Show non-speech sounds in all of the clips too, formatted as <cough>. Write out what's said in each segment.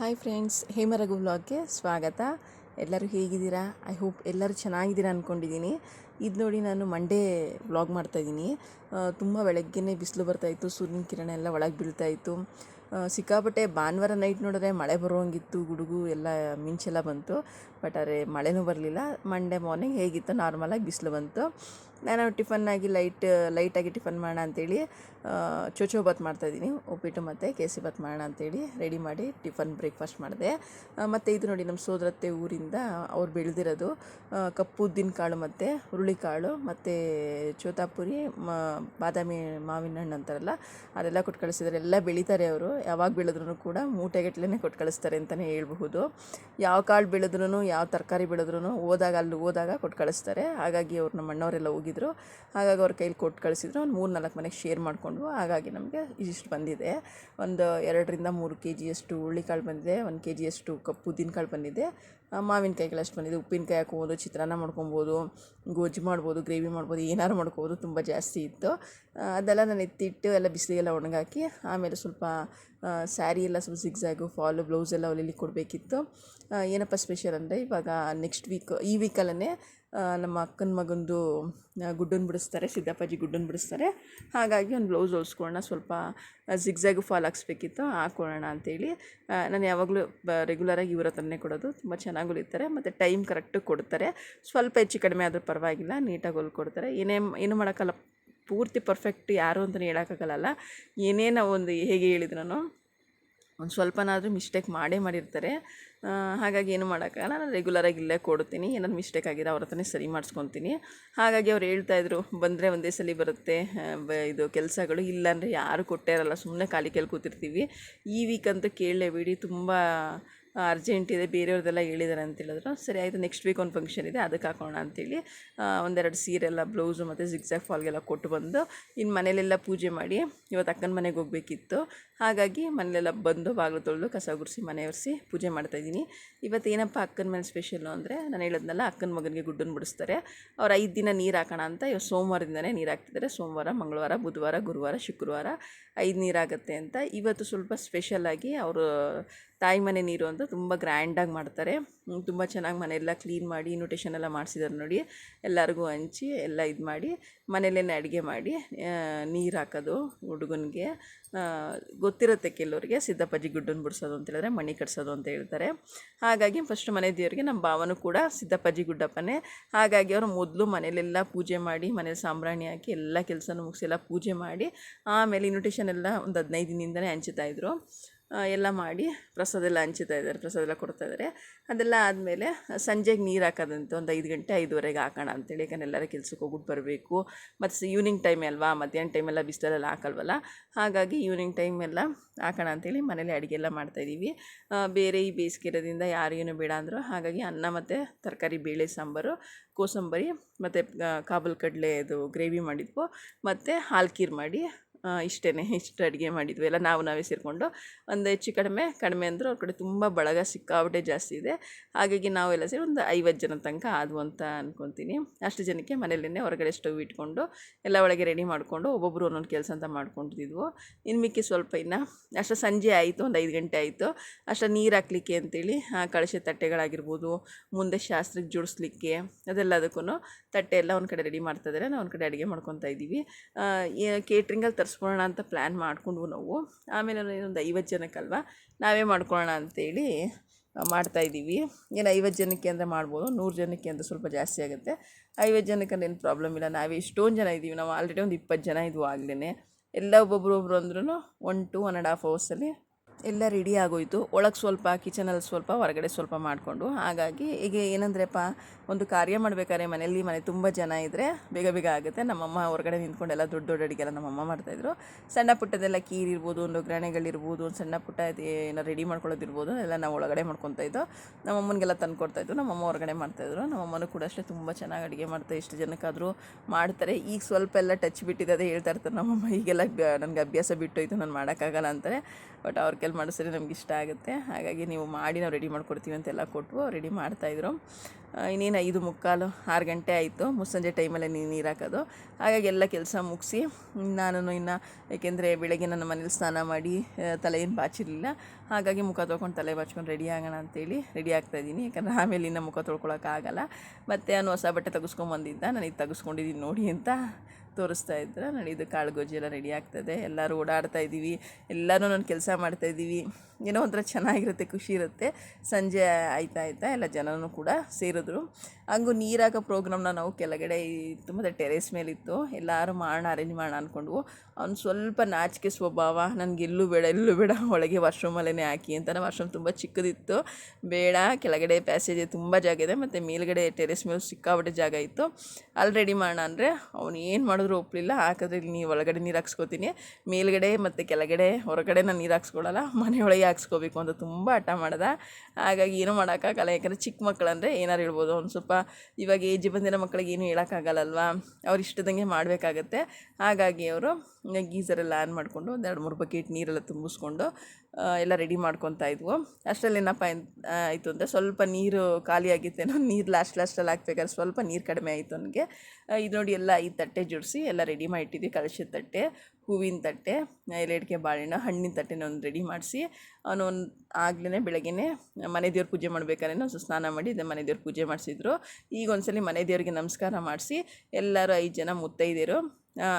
Hi friends ಹೇಮರಘು ವ್ಲಾಗ್ಗೆ ಸ್ವಾಗತ. ಎಲ್ಲರೂ ಹೇಗಿದ್ದೀರಾ? ಐ ಹೋಪ್ ಎಲ್ಲರೂ ಚೆನ್ನಾಗಿದ್ದೀರಾ ಅಂದ್ಕೊಂಡಿದ್ದೀನಿ ಇದು ನೋಡಿ ನಾನು ಮಂಡೇ ವ್ಲಾಗ್ ಮಾಡ್ತಾಯಿದ್ದೀನಿ ತುಂಬ ಬೆಳಗ್ಗೆನೇ ಬಿಸಿಲು ಬರ್ತಾಯಿತ್ತು ಸೂರ್ಯನ ಕಿರಣ ಎಲ್ಲ ಒಳಗೆ ಬೀಳ್ತಾಯಿತ್ತು ಸಿಕ್ಕಾಪಟ್ಟೆ ಭಾನುವಾರ ನೈಟ್ ನೋಡಿದ್ರೆ ಮಳೆ ಬರೋಂಗಿತ್ತು, ಗುಡುಗು ಎಲ್ಲ ಮಿಂಚೆಲ್ಲ ಬಂತು. ಬಟ್ ಆದರೆ ಮಳೆನೂ ಬರಲಿಲ್ಲ. ಮಂಡೇ ಮಾರ್ನಿಂಗ್ ಹೇಗಿತ್ತು ನಾರ್ಮಲಾಗಿ ಬಿಸಿಲು ಬಂತು. ನಾನು ಟಿಫನ್ನಾಗಿ ಲೈಟ್ ಲೈಟಾಗಿ ಟಿಫನ್ ಮಾಡೋಣ ಅಂತೇಳಿ ಚೋಚೋ ಬಾತ್ ಮಾಡ್ತಾಯಿದ್ದೀನಿ ಉಪ್ಪಿಟ್ಟು ಮತ್ತು ಕೇಸರಿ ಬಾತ್ ಮಾಡೋಣ ಅಂತೇಳಿ ರೆಡಿ ಮಾಡಿ ಟಿಫನ್ ಬ್ರೇಕ್ಫಾಸ್ಟ್ ಮಾಡಿದೆ. ಮತ್ತು ಇದು ನೋಡಿ ನಮ್ಮ ಸೋದರತ್ತೆ ಊರಿಂದ ಅವ್ರು ಬೆಳೆದಿರೋದು ಕಪ್ಪು ಉದ್ದಿನ ಕಾಳು ಮತ್ತು ಹುರುಳಿಕಾಳು ಮತ್ತು ಚೋತಾಪುರಿ ಬಾದಾಮಿ ಮಾವಿನ ಹಣ್ಣು ಅಂತಾರಲ್ಲ, ಅದೆಲ್ಲ ಕೊಟ್ಟು ಕಳಿಸಿದ್ದಾರೆ. ಎಲ್ಲ ಬೆಳೀತಾರೆ ಅವರು. ಯಾವಾಗ ಬೆಳೆದ್ರೂ ಕೂಡ ಮೂಟೆಗಟ್ಲೆ ಕೊಟ್ಟು ಕಳಿಸ್ತಾರೆ ಅಂತಲೇ ಹೇಳ್ಬಹುದು. ಯಾವ ಕಾಳು ಬೆಳೆದ್ರೂ ಯಾವ ತರಕಾರಿ ಬೆಳೆದ್ರೂ ಹೋದಾಗ ಅಲ್ಲಿ ಹೋದಾಗ ಕೊಟ್ಟು ಕಳಿಸ್ತಾರೆ. ಹಾಗಾಗಿ ಅವ್ರು ನಮ್ಮ ಅಣ್ಣವರೆಲ್ಲ ಹೋಗಿದ್ರು ಹಾಗಾಗಿ ಅವ್ರ ಕೈಲಿ ಕೊಟ್ಟು ಕಳಿಸಿದ್ರು. ಒಂದು ಮೂರು ನಾಲ್ಕು ಮನೆಗೆ ಶೇರ್ ಮಾಡಿಕೊಂಡು ಹಾಗಾಗಿ ನಮಗೆ ಇದಿಷ್ಟು ಬಂದಿದೆ. ಒಂದು ಎರಡರಿಂದ ಮೂರು ಕೆ ಜಿಯಷ್ಟು ಹುರುಳಿಕಾಳು ಬಂದಿದೆ. ಒಂದು ಕೆ ಜಿಯಷ್ಟು ಕಪ್ಪು ಉದ್ದಿನಕಾಳು ಬಂದಿದೆ ಮಾವಿನಕಾಯಿಗಳಷ್ಟು ಬಂದಿದೆ. ಉಪ್ಪಿನಕಾಯಿ ಹಾಕ್ಬೋದು, ಚಿತ್ರಾನ್ನ ಮಾಡ್ಕೊಬೋದು, ಗೊಜ್ಜು ಮಾಡ್ಬೋದು, ಗ್ರೇವಿ ಮಾಡ್ಬೋದು, ಏನಾರು ಮಾಡ್ಕೋಬೋದು. ತುಂಬ ಜಾಸ್ತಿ ಇತ್ತು. ಅದೆಲ್ಲ ನಾನು ಎತ್ತಿಟ್ಟು ಎಲ್ಲ ಬಿಸಿಲಿಗೆಲ್ಲ ಒಣಗಾಕಿ, ಆಮೇಲೆ ಸ್ವಲ್ಪ ಸ್ಯಾರಿ ಎಲ್ಲ ಸ್ವಲ್ಪ ಜಿಗ್ಝ್ಯಾಗು ಫಾಲು, ಬ್ಲೌಸ್ ಎಲ್ಲ ಹೊಲಿಲಿ ಕೊಡಬೇಕಿತ್ತು. ಏನಪ್ಪ ಸ್ಪೆಷಲ್ ಅಂದರೆ ಇವಾಗ ನೆಕ್ಸ್ಟ್ ವೀಕ್ ಈ ವೀಕಲ್ಲೇ ನಮ್ಮ ಅಕ್ಕನ ಮಗಂದು ಗುಡ್ಡನ್ನು ಬಿಡಿಸ್ತಾರೆ, ಸಿದ್ದಪ್ಪಾಜಿ ಗುಡ್ಡನ್ನು ಬಿಡಿಸ್ತಾರೆ. ಹಾಗಾಗಿ ಒಂದು ಬ್ಲೌಸ್ ಹೊಲ್ಸ್ಕೊಳ್ಳೋಣ, ಸ್ವಲ್ಪ ಜಿಗ್ಝ್ಯಾಗು ಫಾಲ್ ಹಾಕ್ಸ್ಬೇಕಿತ್ತು ಹಾಕ್ಕೊಳ್ಳೋಣ ಅಂತೇಳಿ. ನಾನು ಯಾವಾಗಲೂ ಬ ರೆಗ್ಯುಲರಾಗಿ ಇವರ ಹತ್ರನೇ ಕೊಡೋದು, ತುಂಬ ಚೆನ್ನಾಗಿ ಹೊಲಿತಾರೆ, ಮತ್ತು ಟೈಮ್ ಕರೆಕ್ಟಾಗಿ ಕೊಡ್ತಾರೆ. ಸ್ವಲ್ಪ ಹೆಚ್ಚು ಕಡಿಮೆ ಆದರೂ ಪರವಾಗಿಲ್ಲ, ನೀಟಾಗಿ ಹೊಲ್ಕೊಡ್ತಾರೆ. ಏನೇ, ಏನು ಮಾಡೋಕ್ಕಲ್ಲ ಪೂರ್ತಿ ಪರ್ಫೆಕ್ಟ್ ಯಾರು ಅಂತಲೇ ಹೇಳೋಕ್ಕಾಗಲ್ಲ ಏನೇ ನಾವು ಒಂದು ಹೇಗೆ ಹೇಳಿದ್ರು ಒಂದು ಸ್ವಲ್ಪನಾದರೂ ಮಿಸ್ಟೇಕ್ ಮಾಡೇ ಮಾಡಿರ್ತಾರೆ. ಹಾಗಾಗಿ ಏನು ಮಾಡೋಕ್ಕಾಗಲ್ಲ ನಾನು ರೆಗ್ಯುಲರಾಗಿ ಇಲ್ಲೇ ಕೊಡ್ತೀನಿ. ಏನಾದ್ರು ಮಿಸ್ಟೇಕ್ ಆಗಿದೆ ಅವ್ರ ಹತ್ರನೇ ಸರಿ ಮಾಡಿಸ್ಕೊತೀನಿ. ಹಾಗಾಗಿ ಅವ್ರು ಹೇಳ್ತಾಯಿದ್ರು ಬಂದರೆ ಒಂದೇ ಸಲ ಬರುತ್ತೆ. ಇದು ಕೆಲಸಗಳು ಇಲ್ಲಾಂದರೆ ಯಾರು ಕೊಟ್ಟೇ ಇರಲ್ಲ. ಸುಮ್ಮನೆ ಖಾಲಿ ಕೇಳಿ ಕೂತಿರ್ತೀವಿ. ಈ ವೀಕ್ ಅಂತೂ ಕೇಳಲೇಬೇಡಿ. ತುಂಬ ಅರ್ಜೆಂಟ್ ಇದೆ, ಬೇರೆಯವ್ರದ್ದೆಲ್ಲ ಹೇಳಿದ್ದಾರೆ ಅಂತ ಹೇಳಿದ್ರು. ಸರಿ, ಆಯಿತು ನೆಕ್ಸ್ಟ್ ವೀಕ್ ಒಂದು ಫಂಕ್ಷನ್ ಇದೆ, ಅದಕ್ಕೆ ಹಾಕೋಣ ಅಂತೇಳಿ ಒಂದೆರಡು ಸೀರೆ ಎಲ್ಲ ಬ್ಲೌಸು ಮತ್ತು ಜಿಗ್ಜಾಗ್ ಫಾಲ್ಗೆಲ್ಲ ಕೊಟ್ಟು ಬಂದು ಇನ್ನು ಮನೇಲೆಲ್ಲ ಪೂಜೆ ಮಾಡಿ, ಇವತ್ತು ಅಕ್ಕನ ಮನೆಗೆ ಹೋಗಬೇಕಿತ್ತು. ಹಾಗಾಗಿ ಮನೇಲೆಲ್ಲ ಬಂದು ಬಾಗಿಲು ತೊಳೆದು, ಕಸ ಗುರಿಸಿ ಮನೆ ಒರೆಸಿ ಪೂಜೆ ಮಾಡ್ತಾಯಿದ್ದೀನಿ ಇವತ್ತು ಏನಪ್ಪ ಅಕ್ಕನ ಮನೆ ಸ್ಪೆಷಲ್ಲು ಅಂದರೆ, ನಾನು ಹೇಳಿದ್ನಲ್ಲ, ಅಕ್ಕನ ಮಗನಿಗೆ ಗುಡ್ಡನ್ನು ಬಿಡಿಸ್ತಾರೆ. ಅವ್ರು ಐದು ದಿನ ನೀರು ಹಾಕೋಣ ಅಂತ ಇವತ್ತು ಸೋಮವಾರದಿಂದನೇ ನೀರು ಹಾಕ್ತಿದ್ದಾರೆ ಸೋಮವಾರ, ಮಂಗಳವಾರ, ಬುಧವಾರ, ಗುರುವಾರ, ಶುಕ್ರವಾರ, ಐದು ನೀರಾಗತ್ತೆ ಅಂತ. ಇವತ್ತು ಸ್ವಲ್ಪ ಸ್ಪೆಷಲಾಗಿ ಅವರು ತಾಯಿ ಮನೆ ನೀರು ಅಂತ ತುಂಬ ಗ್ರ್ಯಾಂಡಾಗಿ ಮಾಡ್ತಾರೆ. ತುಂಬ ಚೆನ್ನಾಗಿ ಮನೆಯೆಲ್ಲ ಕ್ಲೀನ್ ಮಾಡಿ ಇನ್ವಿಟೇಷನ್ ಎಲ್ಲ ಮಾಡಿಸಿದ್ದಾರೆ ನೋಡಿ. ಎಲ್ಲರಿಗೂ ಹಂಚಿ ಎಲ್ಲ ಇದು ಮಾಡಿ ಮನೆಯಲ್ಲೇ ಅಡುಗೆ ಮಾಡಿ ನೀರು ಹಾಕೋದು ಹುಡುಗನಿಗೆ. ಗೊತ್ತಿರುತ್ತೆ ಕೆಲವರಿಗೆ ಸಿದ್ದಪ್ಪಾಜಿ ಗುಡ್ಡನ್ನು ಬಿಡಿಸೋದು ಅಂತ ಹೇಳಿದ್ರೆ ಮಣಿ ಕಟ್ಸೋದು ಅಂತ ಹೇಳ್ತಾರೆ. ಹಾಗಾಗಿ ಫಸ್ಟ್ ಮನೆ ದೇವರಿಗೆ ನಮ್ಮ ಭಾವನೂ ಕೂಡ ಸಿದ್ದಪ್ಪಾಜಿ ಗುಡ್ಡಪ್ಪನೇ. ಹಾಗಾಗಿ ಅವರು ಮೊದಲು ಮನೆಯಲ್ಲೆಲ್ಲ ಪೂಜೆ ಮಾಡಿ ಮನೇಲಿ ಸಾಂಬ್ರಾಣಿ ಹಾಕಿ ಎಲ್ಲ ಕೆಲಸನೂ ಮುಗಿಸಿ ಎಲ್ಲ ಪೂಜೆ ಮಾಡಿ, ಆಮೇಲೆ ಇನ್ವಿಟೇಷನ್ ಎಲ್ಲ ಒಂದು ಹದಿನೈದು ದಿನದಿಂದಲೇ ಹಂಚುತ್ತಾಯಿದ್ರು ಎಲ್ಲ ಮಾಡಿ ಪ್ರಸಾದ ಎಲ್ಲ ಹಂಚುತ್ತಾ ಇದ್ದಾರೆ ಪ್ರಸಾದ ಎಲ್ಲ ಕೊಡ್ತಾ ಇದ್ದಾರೆ. ಅದೆಲ್ಲ ಆದಮೇಲೆ ಸಂಜೆಗೆ ನೀರು ಹಾಕೋದಂತೆ ಒಂದು ಐದು ಗಂಟೆ ಐದುವರೆಗೆ ಹಾಕೋಣ ಅಂತೇಳಿ ಯಾಕಂದ್ರೆ ಎಲ್ಲರ ಕೆಲ್ಸಕ್ಕೆ ಹೋಗ್ಬಿಟ್ಟು ಬರಬೇಕು. ಮತ್ತು ಈವ್ನಿಂಗ್ ಟೈಮ್ ಅಲ್ವಾ, ಮಧ್ಯಾಹ್ನ ಟೈಮೆಲ್ಲ ಬಿಸಿಲೆಲ್ಲ ಹಾಕಲ್ವಲ್ಲ, ಹಾಗಾಗಿ ಈವ್ನಿಂಗ್ ಟೈಮೆಲ್ಲ ಹಾಕೋಣ ಅಂತೇಳಿ ಮನೇಲಿ ಅಡುಗೆ ಎಲ್ಲ ಮಾಡ್ತಾಯಿದ್ದೀವಿ ಬೇರೆ ಈ ಬೇಸಿಗೆ ಇರೋದ್ರಿಂದ ಯಾರಿಗೇನು ಬೇಡ ಅಂದರು, ಹಾಗಾಗಿ ಅನ್ನ ಮತ್ತು ತರಕಾರಿ, ಬೇಳೆ, ಸಾಂಬಾರು, ಕೋಸಂಬರಿ, ಮತ್ತು ಕಾಬಲ್ ಕಡಲೆ ಇದು ಗ್ರೇವಿ ಮಾಡಿದ್ವು. ಮತ್ತು ಹಾಲು ಖೀರ್ ಮಾಡಿ ಇಷ್ಟೇ ಇಷ್ಟು ಅಡುಗೆ ಮಾಡಿದ್ವಿ. ಎಲ್ಲ ನಾವು, ನಾವೇ ಸೇರಿಕೊಂಡು. ಒಂದು ಹೆಚ್ಚು ಕಡಿಮೆ ಕಡಿಮೆ ಅಂದರೂ ಅವ್ರ ಕಡೆ ತುಂಬ ಬಳಗ ಸಿಕ್ಕಾಪಟ್ಟೆ ಜಾಸ್ತಿ ಇದೆ. ಹಾಗಾಗಿ ನಾವೆಲ್ಲ ಸೇರಿ ಒಂದು ಐವತ್ತು ಜನ ತನಕ ಆದ್ವು ಅಂತ ಅಂದ್ಕೊತೀನಿ ಅಷ್ಟು ಜನಕ್ಕೆ ಮನೆಯಲ್ಲೇ ಹೊರಗಡೆ ಸ್ಟವ್ ಇಟ್ಕೊಂಡು, ಎಲ್ಲ ಒಳಗೆ ರೆಡಿ ಮಾಡಿಕೊಂಡು ಒಬ್ಬೊಬ್ಬರು ಒಂದೊಂದು ಕೆಲಸ ಅಂತ ಮಾಡ್ಕೊಂಡಿದ್ವು. ಇನ್ನು ಮಿಕ್ಕಿ ಸ್ವಲ್ಪ ಇನ್ನು, ಅಷ್ಟು ಸಂಜೆ ಆಯಿತು, ಒಂದು ಐದು ಗಂಟೆ ಆಯಿತು. ಅಷ್ಟು ನೀರು ಹಾಕ್ಲಿಕ್ಕೆ ಅಂತೇಳಿ ಕಳಶ ತಟ್ಟೆಗಳಾಗಿರ್ಬೋದು, ಮುಂದೆ ಶಾಸ್ತ್ರಕ್ಕೆ ಜೋಡಿಸ್ಲಿಕ್ಕೆ ಅದೆಲ್ಲದಕ್ಕೂ ತಟ್ಟೆ ಎಲ್ಲ ಒಂದು ಕಡೆ ರೆಡಿ ಮಾಡ್ತಾ ಇದ್ದಾರೆ ನಾವು ಒಂದು ಕಡೆ ಅಡುಗೆ ಮಾಡ್ಕೊತಾ ಇದ್ದೀವಿ ಕೇಟ್ರಿಂಗಲ್ಲಿ ತರಿಸ್ಕೊಳ್ಳೋಣ ಅಂತ ಪ್ಲ್ಯಾನ್ ಮಾಡಿಕೊಂಡ್ವು ನಾವು. ಆಮೇಲೆ ಒಂದು ಐವತ್ತು ಜನಕ್ಕಲ್ವ? ನಾವೇ ಮಾಡ್ಕೊಳ್ಳೋಣ ಅಂತೇಳಿ ಮಾಡ್ತಾಯಿದ್ದೀವಿ ಏನು ಐವತ್ತು ಜನಕ್ಕೆ ಅಂದರೆ ಮಾಡ್ಬೋದು, ನೂರು ಜನಕ್ಕೆ ಅಂದರೆ ಸ್ವಲ್ಪ ಜಾಸ್ತಿ ಆಗುತ್ತೆ. ಐವತ್ತು ಜನಕ್ಕೆ ಅಂದ್ರೆ ಏನು ಪ್ರಾಬ್ಲಮ್ ಇಲ್ಲ. ನಾವೇ ಇಷ್ಟೊಂದು ಜನ ಇದ್ದೀವಿ. ನಾವು ಆಲ್ರೆಡಿ ಒಂದು ಇಪ್ಪತ್ತು ಜನ ಇದ್ವು ಆಗ್ಲೇ ಎಲ್ಲ ಒಬ್ಬೊಬ್ರು ಒಬ್ರು ಅಂದ್ರೂ one to one and half ಅವರ್ಸಲ್ಲಿ ಎಲ್ಲ ರೆಡಿ ಆಗೋಯ್ತು. ಒಳಗೆ ಸ್ವಲ್ಪ ಕಿಚನಲ್ಲಿ ಸ್ವಲ್ಪ, ಹೊರಗಡೆ ಸ್ವಲ್ಪ ಮಾಡಿಕೊಂಡು. ಹಾಗಾಗಿ ಈಗ ಏನಂದ್ರಪ್ಪ, ಒಂದು ಕಾರ್ಯ ಮಾಡಬೇಕಾದ್ರೆ ಮನೆಯಲ್ಲಿ ಮನೆ ತುಂಬ ಜನ ಇದ್ದರೆ ಬೇಗ ಬೇಗ ಆಗುತ್ತೆ. ನಮ್ಮಮ್ಮ ಹೊರಗಡೆ ನಿಂತ್ಕೊಂಡು ಎಲ್ಲ ದೊಡ್ಡ ದೊಡ್ಡ ಅಡುಗೆಲ್ಲ ನಮ್ಮಮ್ಮ ಮಾಡ್ತಾಯಿದ್ರು. ಸಣ್ಣ ಪುಟ್ಟದೆಲ್ಲ ಕೀರಿ ಇರ್ಬೋದು, ಒಂದು ಒಗ್ಗರಣೆಗಳಿರ್ಬೋದು ಒಂದು ಸಣ್ಣ ಪುಟ್ಟ ಏನೋ ರೆಡಿ ಮಾಡ್ಕೊಳ್ಳೋದಿರ್ಬೋದು ಎಲ್ಲ ನಾವು ಒಳಗಡೆ ಮಾಡ್ಕೊತಾ ಇದ್ದೋ, ನಮ್ಮಮ್ಮನಿಗೆಲ್ಲ ತಂದು ನಮ್ಮಮ್ಮ ಹೊರಗಡೆ ಮಾಡ್ತಾಯಿದ್ರು ನಮ್ಮಮ್ಮನೂ ಕೂಡ ಅಷ್ಟೇ ತುಂಬ ಚೆನ್ನಾಗಿ ಅಡುಗೆ ಮಾಡ್ತಾ ಇಷ್ಟು ಜನಕ್ಕಾದರೂ ಮಾಡ್ತಾರೆ. ಈಗ ಸ್ವಲ್ಪ ಎಲ್ಲ ಟಚ್ ಬಿಟ್ಟಿದೆ ಹೇಳ್ತಾ ಇರ್ತಾರೆ ನಮ್ಮಮ್ಮ. ಈಗೆಲ್ಲ ನನಗೆ ಅಭ್ಯಾಸ ಬಿಟ್ಟೋಯ್ತು. ನಾನು ಮಾಡೋಕ್ಕಾಗಲ್ಲ ಅಂತಾರೆ. ಬಟ್ ಅವ್ರ ಕೈಯಲ್ಲಿ ಮಾಡಿಸಿದ್ರೆ ನಮ್ಗೆ ಇಷ್ಟ ಆಗುತ್ತೆ. ಹಾಗಾಗಿ ನೀವು ಮಾಡಿ, ನಾವು ರೆಡಿ ಮಾಡ್ಕೊಡ್ತೀವಿ ಅಂತೆಲ್ಲ ಕೊಟ್ಟು ರೆಡಿ ಮಾಡ್ತಾಯಿದ್ರು ಇನ್ನೇನು ಐದು ಮುಕ್ಕಾಲು, ಆರು ಗಂಟೆ ಆಯಿತು. ಮುಸ್ಸಂಜೆ ಟೈಮಲ್ಲೇ ನೀರು ಹಾಕೋದು. ಹಾಗಾಗಿ ಎಲ್ಲ ಕೆಲಸ ಮುಗಿಸಿ ನಾನು ಇನ್ನು, ಏಕೆಂದರೆ ಬೆಳಗ್ಗೆ ನನ್ನ ಮನೇಲಿ ಸ್ನಾನ ಮಾಡಿ ತಲೆಯನ್ನು ಬಾಚಿರಲಿಲ್ಲ. ಹಾಗಾಗಿ ಮುಖ ತೊಳ್ಕೊಂಡು ತಲೆ ಬಾಚ್ಕೊಂಡು ರೆಡಿ ಆಗೋಣ ಅಂತೇಳಿ ರೆಡಿ ಆಗ್ತಾಯಿದ್ದೀನಿ ಯಾಕಂದರೆ ಆಮೇಲೆ ಇನ್ನು ಮುಖ ತೊಳ್ಕೊಳಕ್ಕಾಗಲ್ಲ. ಮತ್ತು ನಾನು ಹೊಸ ಬಟ್ಟೆ ತೆಗೆಸ್ಕೊಂಬಂದಿದ್ದ. ನಾನು ಇದು ತೆಗೆಸ್ಕೊಂಡಿದ್ದೀನಿ ನೋಡಿ ಅಂತ ತೋರಿಸ್ತಾ ಇದ್ರೆ ನೋಡಿ ಇದು ಕಾಳು ಗೊಜ್ಜು ಎಲ್ಲ ರೆಡಿ ಆಗ್ತದೆ. ಎಲ್ಲರೂ ಓಡಾಡ್ತಾ ಇದ್ದೀವಿ. ಎಲ್ಲರೂ ನಾನು ಕೆಲಸ ಮಾಡ್ತಾ ಇದ್ದೀವಿ. ಏನೋ ಒಂಥರ ಚೆನ್ನಾಗಿರುತ್ತೆ, ಖುಷಿ ಇರುತ್ತೆ. ಸಂಜೆ ಆಯ್ತಾ ಆಯ್ತಾ ಎಲ್ಲ ಜನನೂ ಕೂಡ ಸೇರಿದ್ರು. ಹಂಗೂ ನೀರಾಗೋ ಪ್ರೋಗ್ರಾಮ್ನ ನಾವು ಕೆಳಗಡೆ ಮತ್ತು ಟೆರೇಸ್ ಮೇಲಿತ್ತು. ಎಲ್ಲರೂ ಮಾಡೋಣ, ಅರೇಂಜ್ ಮಾಡೋಣ ಅಂದ್ಕೊಂಡ್ವು ಅವ್ನು ಸ್ವಲ್ಪ ನಾಚಿಕೆ ಸ್ವಭಾವ, ನನಗೆ ಎಲ್ಲೂ ಬೇಡ ಎಲ್ಲೂ ಬೇಡ, ಒಳಗೆ ವಾಶ್ರೂಮಲ್ಲೇ ಹಾಕಿ ಅಂತ. ವಾಶ್ರೂಮ್ ತುಂಬ ಚಿಕ್ಕದಿತ್ತು. ಬೇಡ, ಕೆಳಗಡೆ ಪ್ಯಾಸೇಜ್ ತುಂಬ ಜಾಗ ಇದೆ. ಮತ್ತು ಮೇಲ್ಗಡೆ ಟೆರೇಸ್ ಮೇಲೆ ಸಿಕ್ಕಾಪಟ್ಟೆ ಜಾಗ ಇತ್ತು. ಅಲ್ಲಿ ರೆಡಿ ಮಾಡೋಣ ಅಂದರೆ ಅವನು ಏನು ಮಾಡಿದ್ರು ಒಪ್ಪಲಿಲ್ಲ ಹಾಕಿದ್ರೆ ಇಲ್ಲಿ ನೀವು ಒಳಗಡೆ ನೀರು ಹಾಕ್ಸ್ಕೊತೀನಿ. ಮೇಲ್ಗಡೆ ಮತ್ತು ಕೆಳಗಡೆ, ಹೊರಗಡೆ ನಾನು ನೀರು ಹಾಕ್ಸ್ಕೊಳ್ಳಲ್ಲ ಮನೆಯೊಳಗೆ ಹಾಕ್ಸ್ಕೋಬೇಕು ಅಂತ ತುಂಬ ಹಠ ಮಾಡ್ದೆ. ಹಾಗಾಗಿ ಏನೂ ಮಾಡೋಕ್ಕಾಗಲ್ಲ, ಯಾಕಂದರೆ ಚಿಕ್ಕ ಮಕ್ಕಳಂದರೆ ಏನಾರು ಹೇಳ್ಬೋದು, ಒಂದು ಸ್ವಲ್ಪ ಇವಾಗ ಏಜ್ ಬಂದಿರೋ ಮಕ್ಕಳಿಗೆ ಏನು ಹೇಳೋಕ್ಕಾಗಲ್ಲವಾ ಅವ್ರು ಇಷ್ಟದಂಗೆ ಮಾಡಬೇಕಾಗತ್ತೆ. ಹಾಗಾಗಿ ಅವರು ಗೀಸರೆಲ್ಲ ಆನ್ ಮಾಡಿಕೊಂಡು ಒಂದು ಎರಡು ಮೂರು ಬಕೆಟ್ ನೀರೆಲ್ಲ ತುಂಬಿಸ್ಕೊಂಡು ಎಲ್ಲ ರೆಡಿ ಮಾಡ್ಕೊತಾ ಇದ್ವು. ಅಷ್ಟರಲ್ಲಿ ಏನಪ್ಪ ಆಯಿತು ಅಂದರೆ ಸ್ವಲ್ಪ ನೀರು ಖಾಲಿಯಾಗಿತ್ತೇನೋ ನೀರು ಲಾಸ್ಟ್ ಲಾಸ್ಟಲ್ಲಿ ಹಾಕ್ಬೇಕಾದ್ರೆ ಸ್ವಲ್ಪ ನೀರು ಕಡಿಮೆ ಆಯಿತು ನನಗೆ ಇದು ನೋಡಿ ಎಲ್ಲ ಈ ತಟ್ಟೆ ಜೋಡಿಸಿ ಎಲ್ಲ ರೆಡಿ ಮಾಡಿಟ್ಟಿದ್ವಿ ಕಳಶದ ತಟ್ಟೆ, ಹೂವಿನ ತಟ್ಟೆ ಎಲೆಡಿಕೆ ಬಾಳೆಹಣ್ಣು, ಹಣ್ಣಿನ ತಟ್ಟೆನ ಒಂದು ರೆಡಿ ಮಾಡಿಸಿ, ಅವನು ಒಂದು ಆಗ್ಲೇ ಬೆಳಗ್ಗೆ ಮನೆ ದೇವ್ರ ಪೂಜೆ ಮಾಡ್ಬೇಕಾದ್ರೆ ಒಂದು ಸ್ನಾನ ಮಾಡಿ ಮನೆ ದೇವ್ರ ಪೂಜೆ ಮಾಡಿಸಿದ್ರು. ಈಗ ಒಂದ್ಸಲಿ ಮನೆ ದೇವರಿಗೆ ನಮಸ್ಕಾರ ಮಾಡಿಸಿ, ಎಲ್ಲರೂ ಐದು ಜನ ಮುತ್ತೈದೆಯರು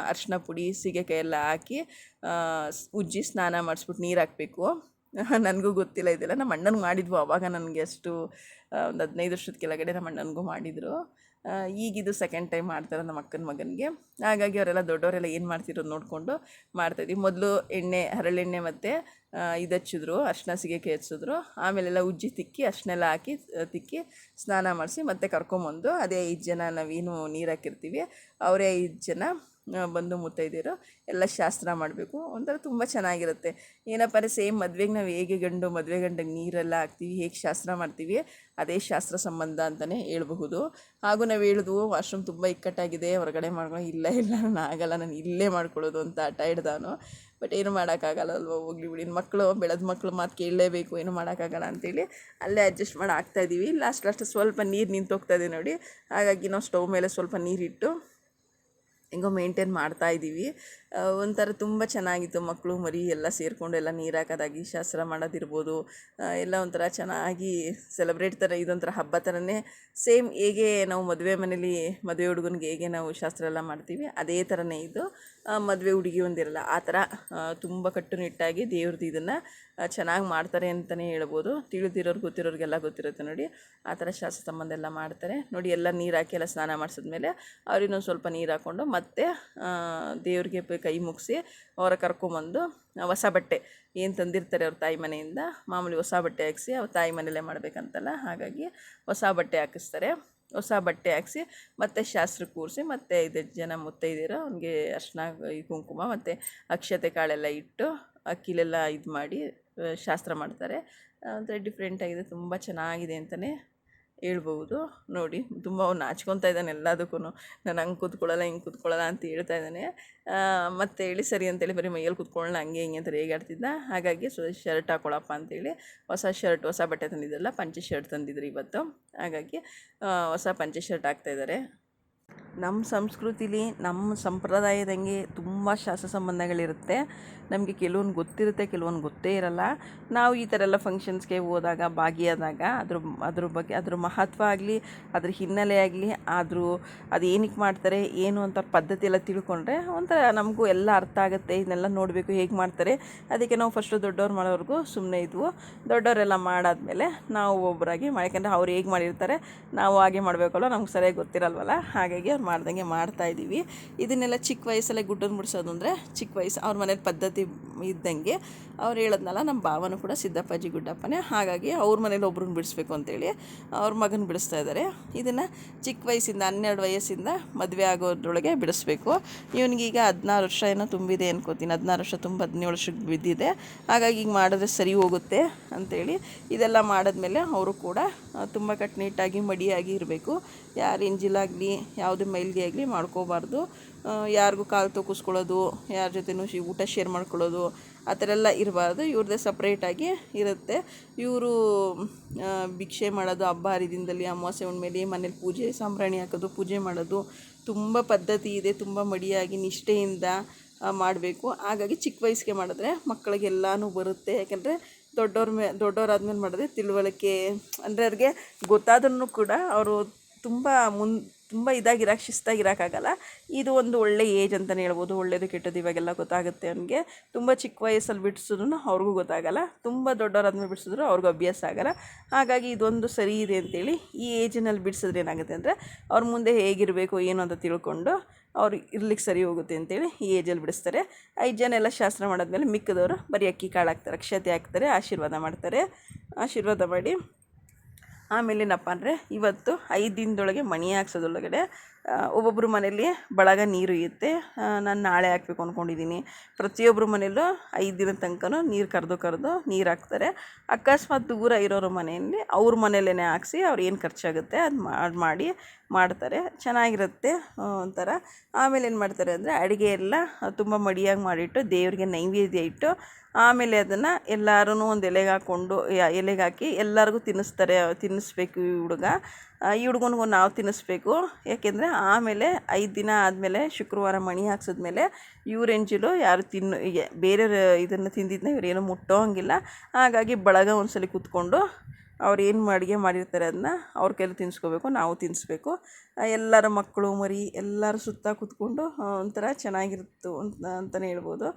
ಅರ್ಶಿನ ಪುಡಿ, ಸೀಗೆಕಾಯಿ ಎಲ್ಲ ಹಾಕಿ ಉಜ್ಜಿ ಸ್ನಾನ ಮಾಡಿಸ್ಬಿಟ್ಟು ನೀರು ಹಾಕಬೇಕು. <laughs> ನನಗೂ ಗೊತ್ತಿಲ್ಲ ಇದೆಲ್ಲ. ನಮ್ಮ ಅಣ್ಣನಿಗೆ ಮಾಡಿದ್ವು. ಅವಾಗ ನನಗೆ ಅಷ್ಟು ಒಂದು ಹದಿನೈದು ವರ್ಷದ ಕೆಳಗಡೆ ನಮ್ಮ ಅಣ್ಣನಿಗೂ ಮಾಡಿದರು. ಈಗಿದು ಸೆಕೆಂಡ್ ಟೈಮ್ ಮಾಡ್ತಾರೆ ನಮ್ಮ ಅಕ್ಕನ ಮಗನಿಗೆ. ಹಾಗಾಗಿ ಅವರೆಲ್ಲ ದೊಡ್ಡವರೆಲ್ಲ ಏನು ಮಾಡ್ತಿರೋದು ನೋಡಿಕೊಂಡು ಮಾಡ್ತಾಯಿದ್ವಿ ಮೊದಲು ಎಣ್ಣೆ, ಹರಳೆಣ್ಣೆ ಮತ್ತು ಇದು ಹಚ್ಚಿದ್ರು ಅರ್ಶಿನ ಸಿಗೆ ಹಚ್ಚಿದ್ರು. ಆಮೇಲೆಲ್ಲ ಉಜ್ಜಿ ತಿಕ್ಕಿ ಅರ್ಶಿನೆಲ್ಲ ಹಾಕಿ ತಿಕ್ಕಿ ಸ್ನಾನ ಮಾಡಿಸಿ ಮತ್ತೆ ಕರ್ಕೊಂಬಂದು ಅದೇ ಐದು ಜನ ನಾವೇನು ನೀರು ಹಾಕಿರ್ತೀವಿ. ಅವರೇ ಐದು ಜನ ಬಂದು ಮುತ್ತೈದೆಯರು, ಎಲ್ಲ ಶಾಸ್ತ್ರ ಮಾಡಬೇಕು. ಒಂಥರ ತುಂಬ ಚೆನ್ನಾಗಿರುತ್ತೆ. ಏನಪ್ಪ ಅಂದರೆ ಸೇಮ್ ಮದುವೆಗೆ ನಾವು ಹೇಗೆ ಗಂಡು, ಮದುವೆ ಗಂಡಿಗೆ ನೀರೆಲ್ಲ ಹಾಕ್ತೀವಿ, ಹೇಗೆ ಶಾಸ್ತ್ರ ಮಾಡ್ತೀವಿ, ಅದೇ ಶಾಸ್ತ್ರ ಸಂಬಂಧ ಅಂತಲೇ ಹೇಳ್ಬಹುದು. ಹಾಗೂ ನಾವು ಹೇಳಿದ್ವು ವಾಶ್ರೂಮ್ ತುಂಬ ಇಕ್ಕಟ್ಟಾಗಿದೆ, ಹೊರಗಡೆ ಮಾಡ್ಕೊಂಡು ಇಲ್ಲ ಇಲ್ಲ, ನಾನು ಆಗಲ್ಲ, ನಾನು ಇಲ್ಲೇ ಮಾಡ್ಕೊಳ್ಳೋದು ಅಂತ ಹಠ ಹಿಡ್ದಾನು ಬಟ್ ಏನು ಮಾಡೋಕ್ಕಾಗಲ್ಲ ಅಲ್ವ, ಹೋಗ್ಲಿ ಬಿಡಿ. ಮಕ್ಕಳು ಬೆಳೆದ ಮಕ್ಕಳು ಮಾತು ಕೇಳಲೇಬೇಕು, ಏನು ಮಾಡೋಕ್ಕಾಗಲ್ಲ ಅಂತೇಳಿ ಅಲ್ಲೇ ಅಡ್ಜಸ್ಟ್ ಮಾಡಿ ಹಾಕ್ತಾಯಿದ್ದೀವಿ ಲಾಸ್ಟ್ ಲಾಸ್ಟ್ ಸ್ವಲ್ಪ ನೀರು ನಿಂತೋಗ್ತಾ ಇದೆ ನೋಡಿ. ಹಾಗಾಗಿ ನಾವು ಸ್ಟವ್ ಮೇಲೆ ಸ್ವಲ್ಪ ನೀರಿಟ್ಟು ಹೆಂಗೋ ಮೇಂಟೇನ್ ಮಾಡ್ತಾ ಇದ್ದೀವಿ ಒಂಥರ ತುಂಬ ಚೆನ್ನಾಗಿತ್ತು ಮಕ್ಕಳು ಮರಿ ಎಲ್ಲ ಸೇರಿಕೊಂಡು ಎಲ್ಲ ನೀರು ಹಾಕೋದಾಗಿ, ಶಾಸ್ತ್ರ ಮಾಡೋದಿರ್ಬೋದು ಎಲ್ಲ ಒಂಥರ ಚೆನ್ನಾಗಿ ಸೆಲೆಬ್ರೇಟ್ ಥರ ಇದೊಂಥರ ಹಬ್ಬ ಥರನೇ ಸೇಮ್ ಹೇಗೆ ನಾವು ಮದುವೆ ಮನೇಲಿ ಮದುವೆ ಹುಡುಗನಿಗೆ ಹೇಗೆ ನಾವು ಶಾಸ್ತ್ರ ಎಲ್ಲ ಮಾಡ್ತೀವಿ, ಅದೇ ಥರನೇ ಇದು. ಮದುವೆ ಹುಡುಗಿ ಒಂದಿರಲ್ಲ, ಆ ಥರ ತುಂಬ ಕಟ್ಟುನಿಟ್ಟಾಗಿ ದೇವ್ರದ್ದು ಇದನ್ನು ಚೆನ್ನಾಗಿ ಮಾಡ್ತಾರೆ ಅಂತಲೇ ಹೇಳ್ಬೋದು. ತಿಳಿದಿರೋರು ಗೊತ್ತಿರೋರಿಗೆಲ್ಲ ಗೊತ್ತಿರುತ್ತೆ ನೋಡಿ, ಆ ಥರ ಶಾಸ್ತ್ರ ಸಂಬಂಧ ಎಲ್ಲ ಮಾಡ್ತಾರೆ. ನೋಡಿ ಎಲ್ಲ ನೀರು ಹಾಕಿ ಎಲ್ಲ ಸ್ನಾನ ಮಾಡಿಸಿದ್ಮೇಲೆ ಅವ್ರಿನ್ನೊಂದು ಸ್ವಲ್ಪ ನೀರು ಹಾಕ್ಕೊಂಡು ಮತ್ತೆ ದೇವ್ರಿಗೆ ಕೈ ಮುಗಿಸಿ ಅವರ ಕರ್ಕೊಂಬಂದು ಹೊಸ ಬಟ್ಟೆ. ಏನು ತಂದಿರ್ತಾರೆ ಅವ್ರ ತಾಯಿ ಮನೆಯಿಂದ? ಮಾಮೂಲಿ ಹೊಸ ಬಟ್ಟೆ ಹಾಕಿಸಿ ಅವ್ರ ತಾಯಿ ಮನೆಯಲ್ಲೇ ಮಾಡಬೇಕಂತಲ್ಲ? ಹಾಗಾಗಿ ಹೊಸ ಬಟ್ಟೆ ಹಾಕಿಸ್ತಾರೆ. ಹೊಸ ಬಟ್ಟೆ ಹಾಕಿಸಿ ಮತ್ತೆ ಶಾಸ್ತ್ರ ಕೂರಿಸಿ ಮತ್ತು ಐದು ಜನ ಮುತ್ತೈದಿರೋ ಅವನಿಗೆ ಅರ್ಶಿನ ಈ ಕುಂಕುಮ ಮತ್ತು ಅಕ್ಷತೆ ಕಾಳೆಲ್ಲ ಇಟ್ಟು ಅಕ್ಕಿಲೆಲ್ಲ ಇದು ಮಾಡಿ ಶಾಸ್ತ್ರ ಮಾಡ್ತಾರೆ. ಅಂದರೆ ಡಿಫ್ರೆಂಟಾಗಿದೆ ತುಂಬ ಚೆನ್ನಾಗಿದೆ ಅಂತಲೇ ಹೇಳ್ಬೋದು ನೋಡಿ, ತುಂಬ ಅವ್ನು ನಾಚ್ಕೊತಾ ಇದ್ದಾನೆ ಎಲ್ಲದಕ್ಕೂ. ನಾನು ಹಂಗೆ ಕೂತ್ಕೊಳ್ಳಲ್ಲ, ಹಿಂಗೆ ಕೂತ್ಕೊಳ್ಳಲ್ಲ ಅಂತ ಹೇಳ್ತಾ ಇದ್ದಾನೆ. ಮತ್ತು ಹೇಳಿ, ಸರಿ ಅಂತೇಳಿ, ಬರೀ ಮೈಯಲ್ಲಿ ಕೂತ್ಕೊಳ್ಳೋಣ, ಹಂಗೆ ಹಿಂಗೆ ಅಂತ ರೇಗಾಡ್ತಿದ್ದ ಹಾಗಾಗಿ ಸೊ ಶರ್ಟ್ ಹಾಕೊಳಪ್ಪ ಅಂತೇಳಿ, ಹೊಸ ಶರ್ಟ್ ಹೊಸ ಬಟ್ಟೆ ತಂದಿದ್ದಲ್ಲ, ಪಂಚೆ ಶರ್ಟ್ ತಂದಿದ್ರು ಇವತ್ತು. ಹಾಗಾಗಿ ಹೊಸ ಪಂಚೆ ಶರ್ಟ್ ಹಾಕ್ತಾಯಿದ್ದಾರೆ ನಮ್ಮ ಸಂಸ್ಕೃತಿಲಿ, ನಮ್ಮ ಸಂಪ್ರದಾಯದಂಗೆ ತುಂಬ ಶಾಸ್ತ್ರ ಸಂಬಂಧಗಳಿರುತ್ತೆ. ನಮಗೆ ಕೆಲವೊಂದು ಗೊತ್ತಿರುತ್ತೆ, ಕೆಲವೊಂದು ಗೊತ್ತೇ ಇರಲ್ಲ. ನಾವು ಈ ಥರ ಎಲ್ಲ ಫಂಕ್ಷನ್ಸ್ಗೆ ಹೋದಾಗ, ಭಾಗಿಯಾದಾಗ ಅದ್ರ ಅದ್ರ ಬಗ್ಗೆ, ಅದ್ರ ಮಹತ್ವ ಆಗಲಿ, ಅದ್ರ ಹಿನ್ನೆಲೆ ಆಗಲಿ, ಆದರೂ ಅದು ಏನಕ್ಕೆ ಮಾಡ್ತಾರೆ, ಏನು ಅಂತ ಪದ್ಧತಿ ಎಲ್ಲ ತಿಳ್ಕೊಂಡ್ರೆ ಒಂಥರ ನಮಗೂ ಎಲ್ಲ ಅರ್ಥ ಆಗುತ್ತೆ. ಇದನ್ನೆಲ್ಲ ನೋಡಬೇಕು ಹೇಗೆ ಮಾಡ್ತಾರೆ. ಅದಕ್ಕೆ ನಾವು ಫಸ್ಟು ದೊಡ್ಡವ್ರು ಮಾಡೋವರೆಗೂ ಸುಮ್ಮನೆ ಇದ್ವು. ದೊಡ್ಡವರೆಲ್ಲ ಮಾಡಾದಮೇಲೆ ನಾವು ಒಬ್ಬರಾಗಿ ಯಾಕಂದರೆ ಅವ್ರು ಹೇಗೆ ಮಾಡಿರ್ತಾರೆ, ನಾವು ಹಾಗೆ ಮಾಡಬೇಕಲ್ವ, ನಮ್ಗೆ ಸರಿಯಾಗಿ ಗೊತ್ತಿರಲ್ವಲ್ಲ. ಹಾಗಾಗಿ ಅವ್ರು ಮಾಡ್ದಂಗೆ ಮಾಡ್ತಾ ಇದ್ದೀವಿ. ಇದನ್ನೆಲ್ಲ ಚಿಕ್ಕ ವಯಸ್ಸಲ್ಲೇ ಗುಡ್ಡನ್ನು ಮುಡಿಸೋದು ಅಂದರೆ ಚಿಕ್ಕ ವಯಸ್ಸು, ಅವ್ರ ಮನೇಲಿ ಪದ್ಧತಿ ಇದ್ದಂಗೆ. ಅವ್ರು ಹೇಳೋದ್ನಲ್ಲ ನಮ್ಮ ಭಾವನೂ ಕೂಡ ಸಿದ್ದಪ್ಪಾಜಿ ಗುಡ್ಡಪ್ಪನೇ. ಹಾಗಾಗಿ ಅವ್ರ ಮನೇಲಿ ಒಬ್ರನ್ನ ಬಿಡಿಸ್ಬೇಕು ಅಂತೇಳಿ ಅವ್ರ ಮಗನ ಬಿಡಿಸ್ತಾ ಇದ್ದಾರೆ ಇದನ್ನು ಚಿಕ್ಕ ವಯಸ್ಸಿಂದ, ಹನ್ನೆರಡು ವಯಸ್ಸಿಂದ ಮದುವೆ ಆಗೋದ್ರೊಳಗೆ ಬಿಡಿಸ್ಬೇಕು. ಇವನಿಗೀಗ ಹದಿನಾರು ವರ್ಷ ಏನೋ ತುಂಬಿದೆ ಅನ್ಕೋತೀನಿ. ಹದಿನಾರು ವರ್ಷ ತುಂಬ ಹದಿನೇಳು ವರ್ಷಕ್ಕೆ ಬಿದ್ದಿದೆ. ಹಾಗಾಗಿ ಈಗ ಮಾಡಿದ್ರೆ ಸರಿ ಹೋಗುತ್ತೆ ಅಂತೇಳಿ ಇದೆಲ್ಲ ಮಾಡಿದ್ಮೇಲೆ ಅವರು ಕೂಡ ತುಂಬ ಕಟ್ನಿಟ್ಟಾಗಿ ಮಡಿಯಾಗಿ ಇರಬೇಕು. ಯಾರು ಎಂಜಿಲಾಗಲಿ ಯಾವುದೇ ಮೈಲ್ಗೆ ಆಗಲಿ ಮಾಡ್ಕೋಬಾರ್ದು. ಯಾರಿಗೂ ಕಾಲು ತೊಗಿಸ್ಕೊಳ್ಳೋದು ಯಾರ ಜೊತೆನೂ ಶಿ ಊಟ ಶೇರ್ ಮಾಡ್ಕೊಳ್ಳೋದು, ಆ ಥರ ಎಲ್ಲ ಇರಬಾರ್ದು. ಇವ್ರದ್ದೇ ಸಪ್ರೇಟಾಗಿ ಇರುತ್ತೆ. ಇವರು ಭಿಕ್ಷೆ ಮಾಡೋದು ಹಬ್ಬ ಹರಿದಿನದಲ್ಲಿ ಅಮಾವಾಸ್ಯೆ ಹುಣ್ಮೇಲಿ, ಮನೇಲಿ ಪೂಜೆ, ಸಾಂಬ್ರಾಣಿ ಹಾಕೋದು, ಪೂಜೆ ಮಾಡೋದು ತುಂಬ ಪದ್ಧತಿ ಇದೆ. ತುಂಬ ಮಡಿಯಾಗಿ, ನಿಷ್ಠೆಯಿಂದ ಮಾಡಬೇಕು. ಹಾಗಾಗಿ ಚಿಕ್ಕ ವಯಸ್ಸಿಗೆ ಮಾಡಿದ್ರೆ ಮಕ್ಕಳಿಗೆಲ್ಲನೂ ಬರುತ್ತೆ. ಯಾಕೆಂದರೆ ದೊಡ್ಡವ್ರ ಮೇ ದೊಡ್ಡವರಾದ್ಮೇಲೆ ಮಾಡಿದ್ರೆ ತಿಳುವಳಿಕೆ ಅಂದರೆ ಅವ್ರಿಗೆ ಗೊತ್ತಾದ್ರೂ ಕೂಡ ಅವರು ತುಂಬ ಮುನ್ ತುಂಬ ಇದಾಗಿರೋಕೆ ಶಿಸ್ತಾಗಿರೋಕ್ಕಾಗಲ್ಲ ಇದು ಒಂದು ಒಳ್ಳೆ ಏಜ್ ಅಂತಲೇ ಹೇಳ್ಬೋದು. ಒಳ್ಳೇದು, ಕೆಟ್ಟದ್ದು ಇವಾಗೆಲ್ಲ ಗೊತ್ತಾಗುತ್ತೆ ಅವನಿಗೆ. ತುಂಬ ಚಿಕ್ಕ ವಯಸ್ಸಲ್ಲಿ ಬಿಡಿಸಿದ್ರು ಅವ್ರಿಗೂ ಗೊತ್ತಾಗಲ್ಲ. ತುಂಬ ದೊಡ್ಡವರಾದ್ಮೇಲೆ ಬಿಡಿಸಿದ್ರು ಅವ್ರಿಗೂ ಅಭ್ಯಾಸ ಆಗಲ್ಲ. ಹಾಗಾಗಿ ಇದೊಂದು ಸರಿ ಇದೆ ಅಂತೇಳಿ ಈ ಏಜಿನಲ್ಲಿ ಬಿಡಿಸಿದ್ರೆ ಏನಾಗುತ್ತೆ ಅಂದರೆ ಅವ್ರ ಮುಂದೆ ಹೇಗಿರಬೇಕು, ಏನು ಅಂತ ತಿಳ್ಕೊಂಡು ಅವ್ರು ಇರ್ಲಿಕ್ಕೆ ಸರಿ ಹೋಗುತ್ತೆ ಅಂತೇಳಿ ಈ ಏಜಲ್ಲಿ ಬಿಡಿಸ್ತಾರೆ. ಐದು ಜನ ಎಲ್ಲ ಶಾಸ್ತ್ರ ಮಾಡಿದ್ಮೇಲೆ ಮಿಕ್ಕದವರು ಬರೀ ಅಕ್ಕಿ ಕಾಳು ಹಾಕ್ತಾರೆ ಅಕ್ಷತೆ ಹಾಕ್ತಾರೆ, ಆಶೀರ್ವಾದ ಮಾಡ್ತಾರೆ. ಆಶೀರ್ವಾದ ಮಾಡಿ ಆಮೇಲೆ ಏನಪ್ಪ ಅಂದರೆ ಇವತ್ತು ಐದು ದಿನದೊಳಗೆ ಮಣಿ ಹಾಕ್ಸೋದ್ರೊಳಗಡೆ ಒಬ್ಬೊಬ್ಬರ ಮನೇಲಿ ಬಳಗ ನೀರು ಇರುತ್ತೆ. ನಾನು ನಾಳೆ ಹಾಕ್ಬೇಕು ಅಂದ್ಕೊಂಡಿದ್ದೀನಿ ಪ್ರತಿಯೊಬ್ಬರು ಮನೆಯಲ್ಲೂ ಐದು ದಿನದ ತನಕನೂ ನೀರು ಕರೆದು ಕರೆದು ನೀರು ಹಾಕ್ತಾರೆ. ಅಕಸ್ಮಾತ್ ದೂರ ಇರೋರ ಮನೆಯಲ್ಲಿ ಅವ್ರ ಮನೆಯಲ್ಲೇ ಹಾಕ್ಸಿ ಅವ್ರು ಏನು ಖರ್ಚಾಗುತ್ತೆ ಅದು ಮಾಡಿ ಮಾಡಿ ಮಾಡ್ತಾರೆ. ಚೆನ್ನಾಗಿರುತ್ತೆ ಒಂಥರ. ಆಮೇಲೆ ಏನು ಮಾಡ್ತಾರೆ ಅಂದರೆ ಅಡುಗೆ ಎಲ್ಲ ತುಂಬ ಮಡಿಯಾಗಿ ಮಾಡಿಟ್ಟು ದೇವರಿಗೆ ನೈವೇದ್ಯ ಇಟ್ಟು ಆಮೇಲೆ ಅದನ್ನು ಎಲ್ಲರೂ ಒಂದು ಎಲೆಗೆ ಹಾಕ್ಕೊಂಡು ಎಲೆಗೆ ಹಾಕಿ ಎಲ್ಲರಿಗೂ ತಿನ್ನಿಸ್ತಾರೆ, ತಿನ್ನಿಸ್ಬೇಕು ಈ ಹುಡುಗ. ಈ ಹುಡುಗನಿಗೂ ನಾವು ತಿನ್ನಿಸ್ಬೇಕು. ಯಾಕೆಂದರೆ ಆಮೇಲೆ ಐದು ದಿನ ಆದಮೇಲೆ ಶುಕ್ರವಾರ ಮಣಿ ಹಾಕ್ಸಿದ್ಮೇಲೆ ಇವ್ರೆಂಜಿಲು ಯಾರು ತಿನ್ನು, ಬೇರೆಯವ್ರ ಇದನ್ನು ತಿಂದಿದ್ದನ್ನ ಇವರೇನು ಮುಟ್ಟೋ ಹಂಗಿಲ್ಲ ಹಾಗಾಗಿ ಬಳಗ ಒಂದ್ಸಲ ಕೂತ್ಕೊಂಡು ಅವ್ರು ಏನು ಅಡುಗೆ ಮಾಡಿರ್ತಾರೆ ಅದನ್ನ ಅವ್ರ ಕೈಲಿ ತಿನ್ನಿಸ್ಕೋಬೇಕು ನಾವು ತಿನ್ನಿಸ್ಬೇಕು ಎಲ್ಲರ ಮಕ್ಕಳು ಮರಿ, ಎಲ್ಲರೂ ಸುತ್ತ ಕೂತ್ಕೊಂಡು ಒಂಥರ ಚೆನ್ನಾಗಿರುತ್ತು ಅಂತ ಅಂತಲೇ ಹೇಳ್ಬೋದು.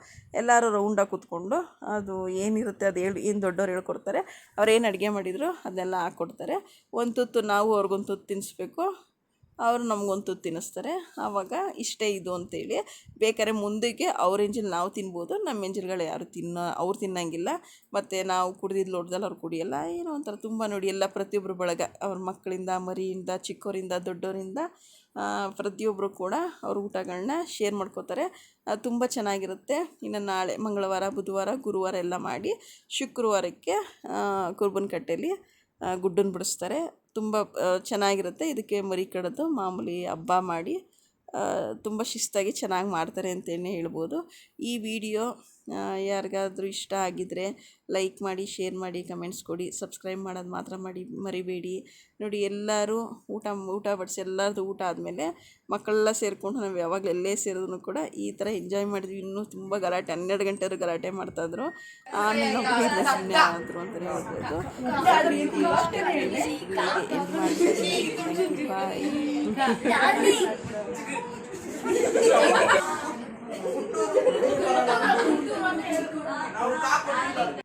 ಎಲ್ಲರೂ ರೌಂಡಾಗಿ ಕೂತ್ಕೊಂಡು, ಅದು ಏನಿರುತ್ತೆ ಅದು ಹೇಳಿ, ಏನು ದೊಡ್ಡವ್ರು ಹೇಳ್ಕೊಡ್ತಾರೆ, ಅವ್ರು ಏನು ಅಡುಗೆ ಮಾಡಿದ್ರು, ಅದನ್ನೆಲ್ಲ ಹಾಕ್ಕೊಡ್ತಾರೆ. ಒಂದು ತುತ್ತು ನಾವು ಅವ್ರಿಗೊಂದು ತುತ್ತು ತಿನ್ನಿಸ್ಬೇಕು ಅವರು ನಮಗೊಂದು ತಿನ್ನಿಸ್ತಾರೆ. ಆವಾಗ ಇಷ್ಟೇ ಇದು ಅಂತೇಳಿ. ಬೇಕಾದ್ರೆ ಮುಂದಕ್ಕೆ ಅವ್ರ ಎಂಜಿಲ್ ನಾವು ತಿನ್ಬೋದು, ನಮ್ಮ ಎಂಜಿಲ್ಗಳು ಯಾರು ತಿನ್ನೋ, ಅವ್ರು ತಿನ್ನಂಗಿಲ್ಲ. ಮತ್ತು ನಾವು ಕುಡ್ದಿದ್ದು ಲೋಟದಲ್ಲಿ ಅವ್ರು ಕುಡಿಯಲ್ಲ, ಏನೋ ಒಂಥರ ತುಂಬ ನೋಡಿ ಎಲ್ಲ ಪ್ರತಿಯೊಬ್ಬರು ಬಳಗ, ಅವ್ರ ಮಕ್ಕಳಿಂದ, ಮರಿಯಿಂದ ಚಿಕ್ಕವರಿಂದ ದೊಡ್ಡವರಿಂದ ಪ್ರತಿಯೊಬ್ಬರು ಕೂಡ ಅವ್ರ ಊಟಗಳನ್ನ ಶೇರ್ ಮಾಡ್ಕೋತಾರೆ. ತುಂಬ ಚೆನ್ನಾಗಿರುತ್ತೆ. ಇನ್ನು ನಾಳೆ ಮಂಗಳವಾರ, ಬುಧವಾರ, ಗುರುವಾರ ಎಲ್ಲ ಮಾಡಿ ಶುಕ್ರವಾರಕ್ಕೆ ಕುರ್ಬನ್ ಕಟ್ಟೆಯಲ್ಲಿ ಗುಡ್ಡನ್ನು ಬಿಡಿಸ್ತಾರೆ. ತುಂಬ ಚೆನ್ನಾಗಿರುತ್ತೆ. ಇದಕ್ಕೆ ಮರಿ ಕಡಿದು ಮಾಮೂಲಿ ಹಬ್ಬ ಮಾಡಿ ತುಂಬ ಶಿಸ್ತಾಗಿ ಚೆನ್ನಾಗಿ ಮಾಡ್ತಾರೆ ಅಂತಲೇ ಹೇಳ್ಬೋದು. ಈ ವಿಡಿಯೋ ಯಾರಿಗಾದ್ರೂ ಇಷ್ಟ ಆಗಿದ್ದರೆ ಲೈಕ್ ಮಾಡಿ ಶೇರ್ ಮಾಡಿ ಕಮೆಂಟ್ಸ್ ಕೊಡಿ. ಸಬ್ಸ್ಕ್ರೈಬ್ ಮಾಡೋದು ಮಾತ್ರ ಮಾಡಿ ಮರಿಬೇಡಿ. ನೋಡಿ ಎಲ್ಲರೂ ಊಟ ಊಟ ಬಡಿಸಿ ಎಲ್ಲರದು ಊಟ ಆದಮೇಲೆ ಮಕ್ಕಳೆಲ್ಲ ಸೇರಿಕೊಂಡು ನಾವು ಯಾವಾಗಲೂ ಎಲ್ಲೇ ಸೇರಿದ್ರು ಕೂಡ ಈ ಥರ ಎಂಜಾಯ್ ಮಾಡಿದ್ವಿ. ಇನ್ನೂ ತುಂಬ ಗಲಾಟೆ ಹನ್ನೆರಡು ಗಂಟೆವರೆಗೂ ಗಲಾಟೆ ಮಾಡ್ತಾಯಿದ್ರು. ಆಮೇಲೆ ಸುಮ್ಮನೆ ಆದರು ಅಂತಲೇ ಹೇಳ್ಬೋದು. ಬಾಯ್ ನಾವು